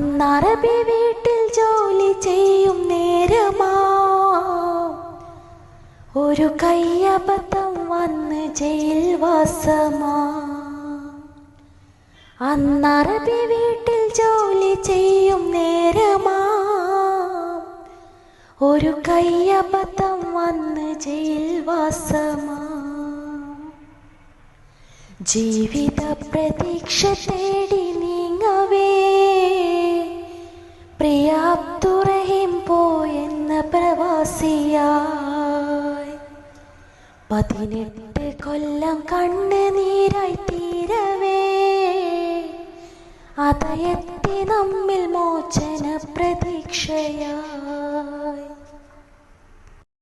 അന്നറബി വീട്ടിൽ ജോലി ചെയ്യും നേരമാ. ഒരു കയ്യബദ്ധം വന്ന് ജയിൽ വാസമാ. അന്നറബി വീട്ടിൽ ജോലി ചെയ്യും നേരമാ. ഒരു കയ്യബദ്ധം വന്ന് ജയിൽ വാസമാ. ജീവിത പ്രതീക്ഷത്തെ പ്രവാസിയായി. പതിനെട്ട് കൊല്ലം കണ്ണ് നീരായി തീരവേ. അതയത്തി നമ്മിൽ മോചന പ്രതീക്ഷയാ